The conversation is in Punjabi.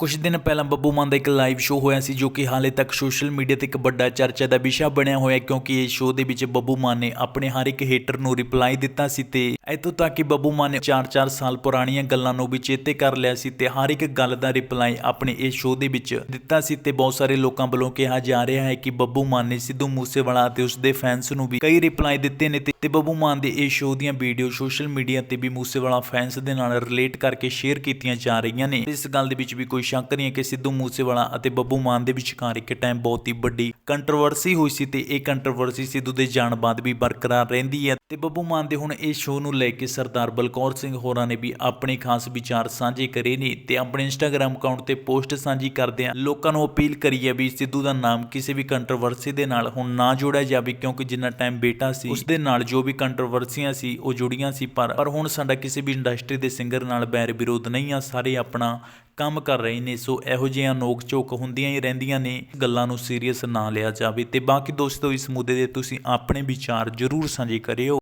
ਕੁਝ ਦਿਨ ਪਹਿਲਾਂ ਬੱਬੂ ਮਾਨ ਦਾ ਇੱਕ ਲਾਈਵ ਸ਼ੋਅ ਹੋਇਆ ਸੀ ਜੋ ਕਿ ਹਾਲੇ ਤੱਕ ਸੋਸ਼ਲ ਮੀਡੀਆ ਤੇ ਇੱਕ ਵੱਡਾ ਚਰਚਾ ਦਾ ਵਿਸ਼ਾ ਬਣਿਆ ਹੋਇਆ ਕਿਉਂਕਿ ਇਸ ਸ਼ੋਅ ਦੇ ਵਿੱਚ ਬੱਬੂ ਮਾਨ ਨੇ ਆਪਣੇ ਹਰ ਇੱਕ ਹੇਟਰ ਨੂੰ ਰਿਪਲਾਈ ਦਿੱਤਾ ਸੀ ਤੇ ਇਤੋਂ ਤੱਕ ਕਿ ਬੱਬੂ ਮਾਨ ਨੇ 4-4 ਸਾਲ ਪੁਰਾਣੀਆਂ ਗੱਲਾਂ ਨੂੰ ਵੀ ਚੇਤੇ ਕਰ ਲਿਆ ਸੀ ਤੇ ਹਰ ਇੱਕ ਗੱਲ ਦਾ ਰਿਪਲਾਈ ਆਪਣੇ ਇਸ ਸ਼ੋਅ ਦੇ ਵਿੱਚ ਦਿੱਤਾ ਸੀ ਤੇ ਬਹੁਤ ਸਾਰੇ ਲੋਕਾਂ ਵੱਲੋਂ ਕਿਹਾ ਜਾ ਰਿਹਾ ਹੈ ਕਿ ਬੱਬੂ ਮਾਨ ਨੇ ਸਿੱਧੂ ਮੂਸੇਵਾਲਾ ਅਤੇ ਉਸ ਦੇ ਫੈਨਸ ਨੂੰ ਵੀ ਕਈ ਰਿਪਲਾਈ ਦਿੱਤੇ ਨੇ ਤੇ ਤੇ ਬੱਬੂ ਮਾਨ ਦੇ ਇਸ ਸ਼ੋਅ ਦੀਆਂ ਵੀਡੀਓ ਸੋਸ਼ਲ ਮੀਡੀਆ ਤੇ ਵੀ ਮੂਸੇਵਾਲਾ ਫੈਨਸ ਦੇ ਨਾਲ ਰਿਲੇਟ ਕਰਕੇ ਸ਼ੇਅਰ ਕੀਤੀਆਂ ਜਾ ਰਹੀਆਂ ਨੇ। ਇਸ ਗੱਲ ਦੇ ਵਿੱਚ ਵੀ ਕੋਈ ਸ਼ੱਕ ਨਹੀਂ ਹੈ ਕਿ ਸਿੱਧੂ ਮੂਸੇਵਾਲਾ ਅਤੇ ਬੱਬੂ ਮਾਨ ਦੇ ਵਿਚਕਾਰ ਇੱਕ ਟਾਈਮ ਬਹੁਤ ਹੀ ਵੱਡੀ ਕੰਟਰੋਵਰਸੀ ਹੋਈ ਸੀ ਤੇ ਇਹ ਕੰਟਰੋਵਰਸੀ ਸਿੱਧੂ ਦੇ ਜਾਣ ਬਾਅਦ ਵੀ ਬਰਕਰਾਰ ਰਹਿੰਦੀ ਹੈ ਤੇ ਬੱਬੂ ਮਾਨ ਦੇ ਹੁਣ ਇਸ ਸ਼ੋਅ ਨੂੰ ਲੈ ਕੇ ਸਰਦਾਰ ਬਲਕੌਰ ਸਿੰਘ ਹੋਰਾਂ ਨੇ ਵੀ ਆਪਣੇ ਖਾਸ ਵਿਚਾਰ ਸਾਂਝੇ ਕਰੇ ਨੇ ਤੇ ਆਪਣੇ ਇੰਸਟਾਗ੍ਰam ਅਕਾਊਂਟ ਤੇ ਪੋਸਟ ਸਾਂਝੀ ਕਰਦਿਆਂ ਲੋਕਾਂ ਨੂੰ ਅਪੀਲ ਕਰੀ ਹੈ ਵੀ ਸਿੱਧੂ ਦਾ ਨਾਮ ਕਿਸੇ ਵੀ ਕੰਟਰੋਵਰਸੀ ਦੇ ਨਾਲ ਹੁਣ ਨਾ ਜੋੜਿਆ ਜਾਵੇ ਕਿਉਂਕਿ ਜਿੰਨਾ ਟਾਈਮ ਬੇਟਾ ਸੀ ਉਸ ਦੇ ਨਾਲ ਜੋ ਵੀ ਕੰਟਰੋਵਰਸੀਆਂ ਸੀ, ਉਹ ਜੁੜੀਆਂ ਸੀ ਪਰ ਪਰ ਹੁਣ ਸਾਡਾ ਕਿਸੇ ਵੀ ਇੰਡਸਟਰੀ ਦੇ ਸਿੰਗਰ ਨਾਲ ਬੈਰ ਵਿਰੋਧ ਨਹੀਂ ਆ, ਸਾਰੇ ਆਪਣਾ ਕੰਮ ਕਰ ਰਹੇ ਨੇ, ਸੋ ਇਹੋ ਜਿਹੀਆਂ ਨੋਕ ਝੋਕ ਹੁੰਦੀਆਂ ਹੀ ਰਹਿੰਦੀਆਂ ਨੇ, ਗੱਲਾਂ ਨੂੰ ਸੀਰੀਅਸ ਨਾ ਲਿਆ ਜਾਵੇ ਤੇ ਬਾਕੀ ਦੋਸਤੋ, ਇਸ ਮੁੱਦੇ ਦੇ ਤੁਸੀਂ ਆਪਣੇ ਵਿਚਾਰ ਜ਼ਰੂਰ ਸਾਂਝੇ ਕਰਿਓ।